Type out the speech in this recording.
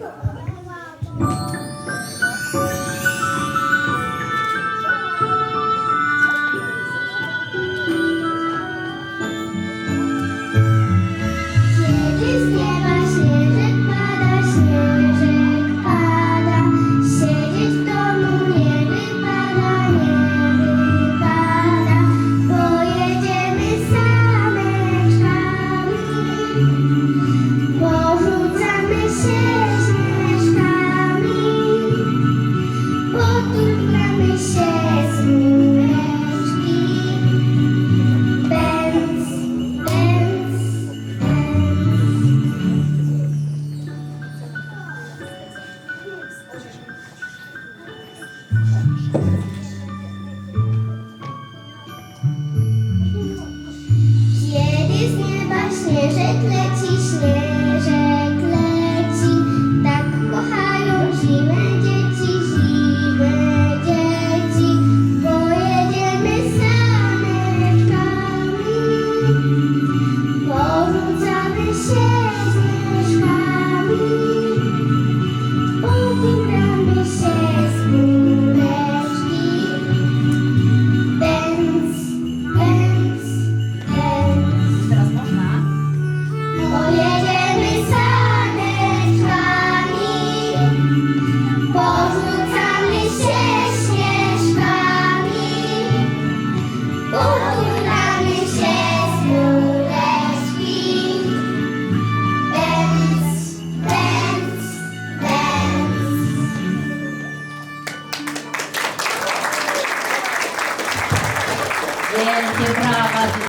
Coba. Nieba śnieżek leci, śnieżek É, quebrava.